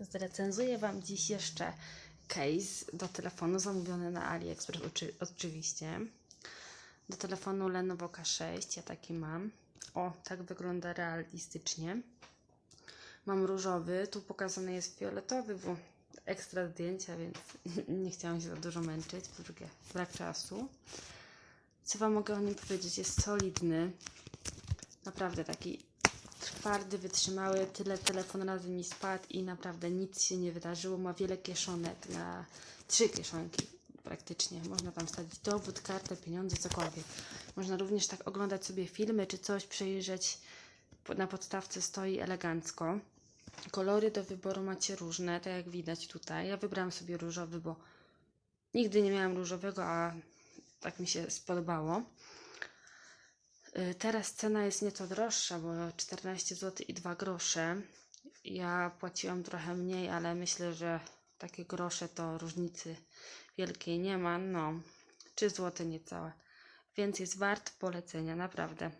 Zrecenzuję Wam dziś jeszcze case do telefonu zamówiony na AliExpress oczy, oczywiście. Do telefonu Lenovo K6, ja taki mam. O, tak wygląda realistycznie. Mam różowy, tu pokazany jest fioletowy, bo ekstra zdjęcia, więc nie chciałam się za dużo męczyć. Po drugie, brak czasu. Co Wam mogę o nim powiedzieć? Jest solidny. Naprawdę taki twardy, wytrzymały. Tyle telefon razy mi spadł i naprawdę nic się nie wydarzyło. Ma wiele kieszonek na trzy kieszonki praktycznie. Można tam wstawić dowód, kartę, pieniądze, cokolwiek. Można również tak oglądać sobie filmy czy coś, przejrzeć. Na podstawce stoi elegancko. Kolory do wyboru macie różne, tak jak widać tutaj. Ja wybrałam sobie różowy, bo nigdy nie miałam różowego, a tak mi się spodobało. Y, Teraz cena jest nieco droższa, bo 14 zł i 2 grosze. Ja płaciłam trochę mniej, ale myślę, że takie grosze to różnicy wielkiej nie ma. No, 3 zł niecałe. Więc jest wart polecenia, naprawdę.